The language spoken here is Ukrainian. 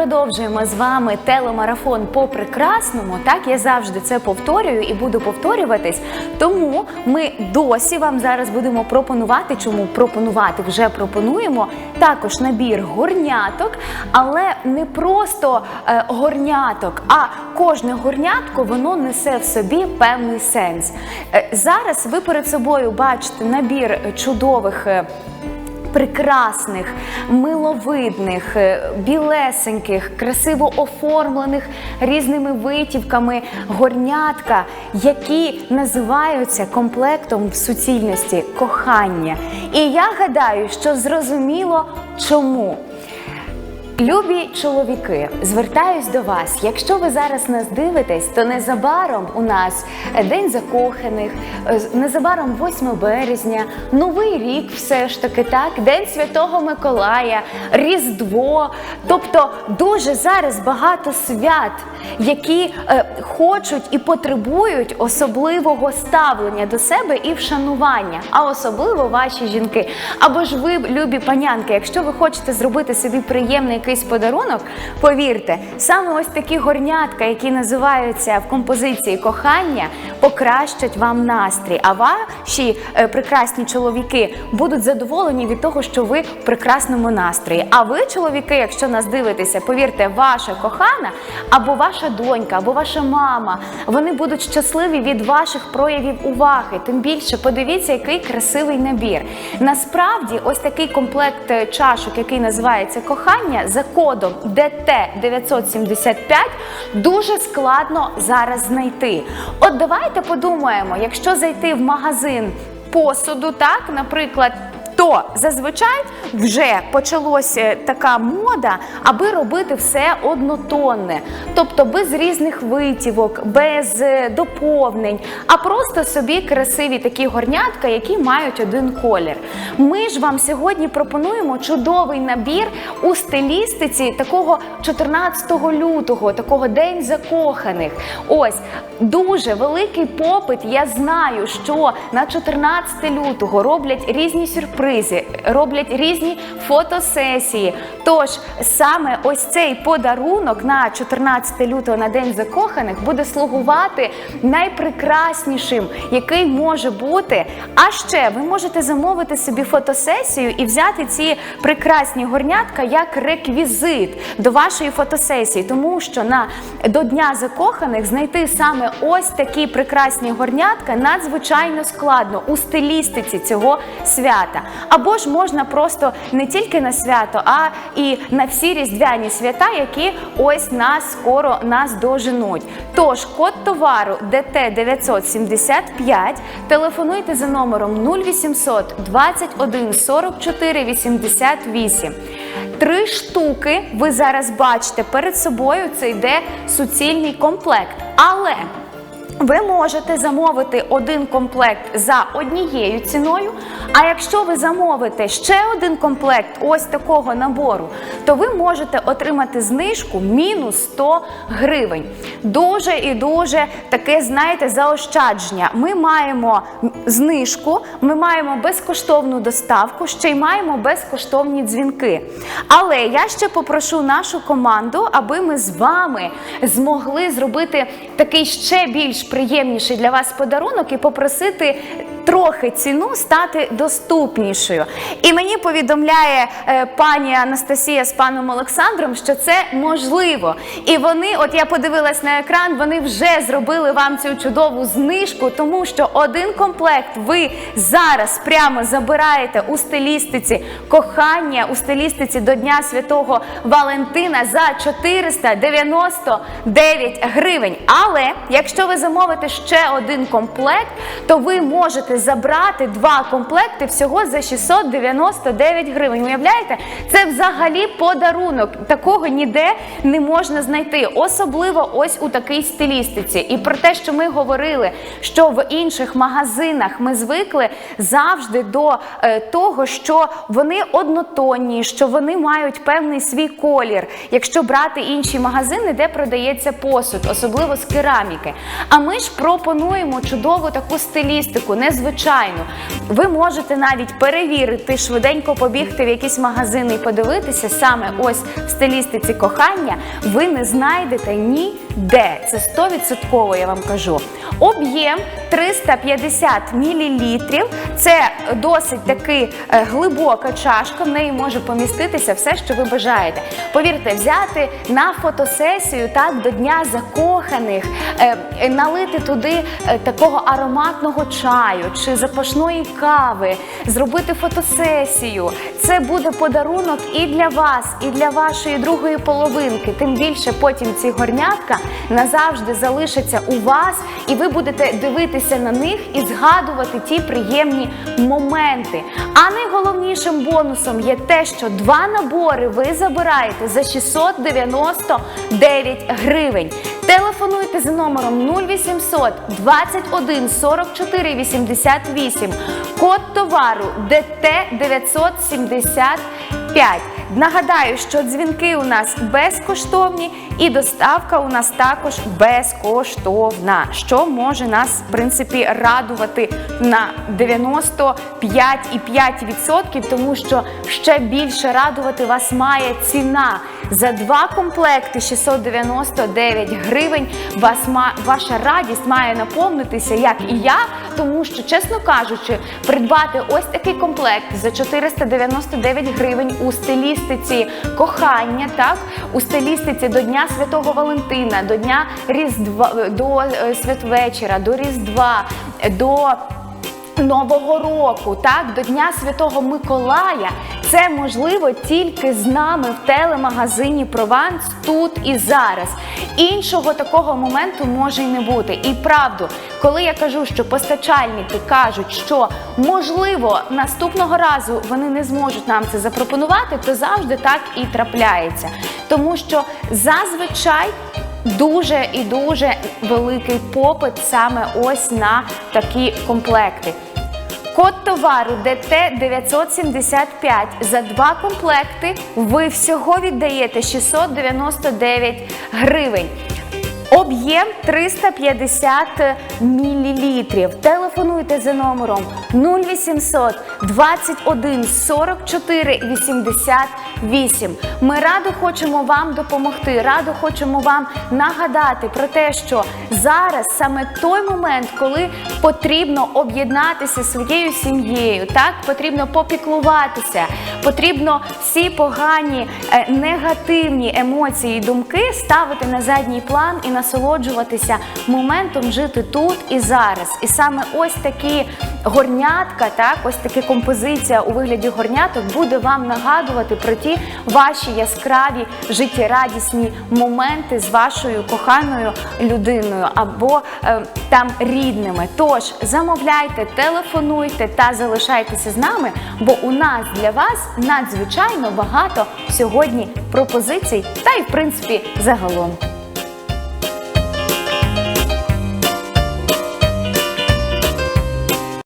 продовжуємо з вами телемарафон по прекрасному. Так я завжди це повторюю і буду повторюватись. Тому ми досі вам зараз будемо пропонувати. Чому пропонувати? Вже пропонуємо також набір горняток, але не просто е, горняток, а кожне горнятко воно несе в собі певний сенс. Е, зараз ви перед собою бачите набір чудових. е, прекрасних, миловидних, е, білесеньких, красиво оформлених різними витівками горнятка, які називаються комплектом в суцільності кохання. І я гадаю, що зрозуміло чому. Любі чоловіки, звертаюсь до вас. Якщо ви зараз нас дивитесь, то незабаром у нас День закоханих, е, незабаром 8 березня, Новий рік, все ж таки так, День Святого Миколая, Різдво. Тобто дуже зараз багато свят, які е, хочуть і потребують особливого ставлення до себе і вшанування, а особливо ваші жінки. Або ж ви, любі панянки, якщо ви хочете зробити собі приємний якийсь подарунок, повірте, саме ось такі горнятка, які називаються в композиції кохання, покращать вам настрій. А ваші е, прекрасні чоловіки будуть задоволені від того, що ви в прекрасному настрої. А ви, чоловіки, якщо нас дивитеся, повірте, ваша кохана або ваша донька, або ваша мама, вони будуть щасливі від ваших проявів уваги. Тим більше подивіться, який красивий набір. Насправді, ось такий комплект е, чашок, який називається кохання, за кодом ДТ 975 дуже складно зараз знайти. От давайте подумаємо, якщо зайти в магазин посуду, так, наприклад. То зазвичай вже почалася така мода, аби робити все однотонне, тобто без різних витівок, без е, доповнень, а просто собі красиві такі горнятка, які мають один колір. Ми ж вам сьогодні пропонуємо чудовий набір у стилістиці такого 14 лютого, такого день закоханих. Ось дуже великий попит. Я знаю, що на 14 лютого роблять різні сюрпризи, роблять різні фотосесії. Тож саме ось цей подарунок на 14 лютого на день закоханих буде слугувати найпрекраснішим, який може бути. А ще ви можете замовити собі фотосесію і взяти ці прекрасні горнятка як реквізит до вашої фотосесії, тому що на до дня закоханих знайти саме ось такі прекрасні горнятка надзвичайно складно у стилістиці цього свята. Або ж можна просто не тільки на свято, а і на всі різдвяні свята, які ось нас скоро нас доженуть. Тож код товару ДТ 975 телефонуйте за номером 0800 21 44 88. Три штуки ви зараз бачите перед собою. Це йде суцільний комплект. Але ви можете замовити один комплект за однією ціною. А якщо ви замовите ще один комплект ось такого набору, то ви можете отримати знижку мінус 100 гривень. Дуже і дуже таке, знаєте, заощадження. Ми маємо знижку, ми маємо безкоштовну доставку, ще й маємо безкоштовні дзвінки. Але я ще попрошу нашу команду, аби ми з вами змогли зробити такий ще більш приємніший для вас подарунок і попросити трохи ціну стати доступнішою. І мені повідомляє е, пані Анастасія з паном Олександром, що це можливо. І вони, от я подивилась на екран, вони вже зробили вам цю чудову знижку, тому що один комплект ви зараз прямо забираєте у стилістиці кохання, у стилістиці до Дня Святого Валентина за 499 гривень. Але якщо ви замовите ще один комплект, то ви можете забрати два комплекти всього за 699 гривень. Уявляєте? Це взагалі подарунок. Такого ніде не можна знайти. Особливо ось у такій стилістиці. І про те, що ми говорили, що в інших магазинах ми звикли завжди до е, того, що вони однотонні, що вони мають певний свій колір. Якщо брати інші магазини, де продається посуд, особливо з кераміки. А ми ж пропонуємо чудову таку стилістику, не незвичайну. Ви можете навіть перевірити, швиденько побігти в якісь магазини і подивитися саме ось в стилістиці кохання. Ви не знайдете ніде. Це 100% я вам кажу. Об'єм 350 мл. Це досить таки е, глибока чашка. В неї може поміститися все, що ви бажаєте. Повірте, взяти на фотосесію так до дня закоханих, е, е, налити туди такого ароматного чаю чи запашної кави, зробити фотосесію. Це буде подарунок і для вас, і для вашої другої половинки. Тим більше потім ці горнятка назавжди залишаться у вас, і ви будете дивитися на них і згадувати ті приємні моменти. А найголовнішим бонусом є те, що два набори ви забираєте за 699 гривень. Телефонуйте за номером 0800 21 44 88. Код товару ДТ 975. Нагадаю, що дзвінки у нас безкоштовні і доставка у нас також безкоштовна, що може нас в принципі радувати на 95,5%, тому що ще більше радувати вас має ціна. За два комплекти 699 гривень вас ваша радість має наповнитися, як і я, тому що, чесно кажучи, придбати ось такий комплект за 499 гривень у стилістиці кохання, так? У стилістиці до Дня Святого Валентина, до Дня Різдва, до е, святвечора, до Різдва, до Нового року, так, до Дня Святого Миколая. Це можливо тільки з нами в телемагазині Прованс тут і зараз. Іншого такого моменту може й не бути. І правду, коли я кажу, що постачальники кажуть, що можливо наступного разу вони не зможуть нам це запропонувати, то завжди так і трапляється. Тому що зазвичай дуже і дуже великий попит саме ось на такі комплекти. Код товару ДТ 975 за два комплекти ви всього віддаєте 699 гривень. Об'єм 350 мл. Телефонуйте за номером 0800 21 44 88. Ми радо хочемо вам допомогти, радо хочемо вам нагадати про те, що зараз саме той момент, коли потрібно об'єднатися своєю сім'єю, так потрібно попіклуватися, потрібно всі погані е, негативні емоції і думки ставити на задній план і насолоджуватися моментом жити тут і зараз. І саме ось такі горнятка, так, ось така композиція у вигляді горняток буде вам нагадувати про ті ваші яскраві життєрадісні моменти з вашою коханою людиною або е, там рідними. Тож замовляйте, телефонуйте та залишайтеся з нами, бо у нас для вас надзвичайно багато сьогодні пропозицій та й в принципі загалом.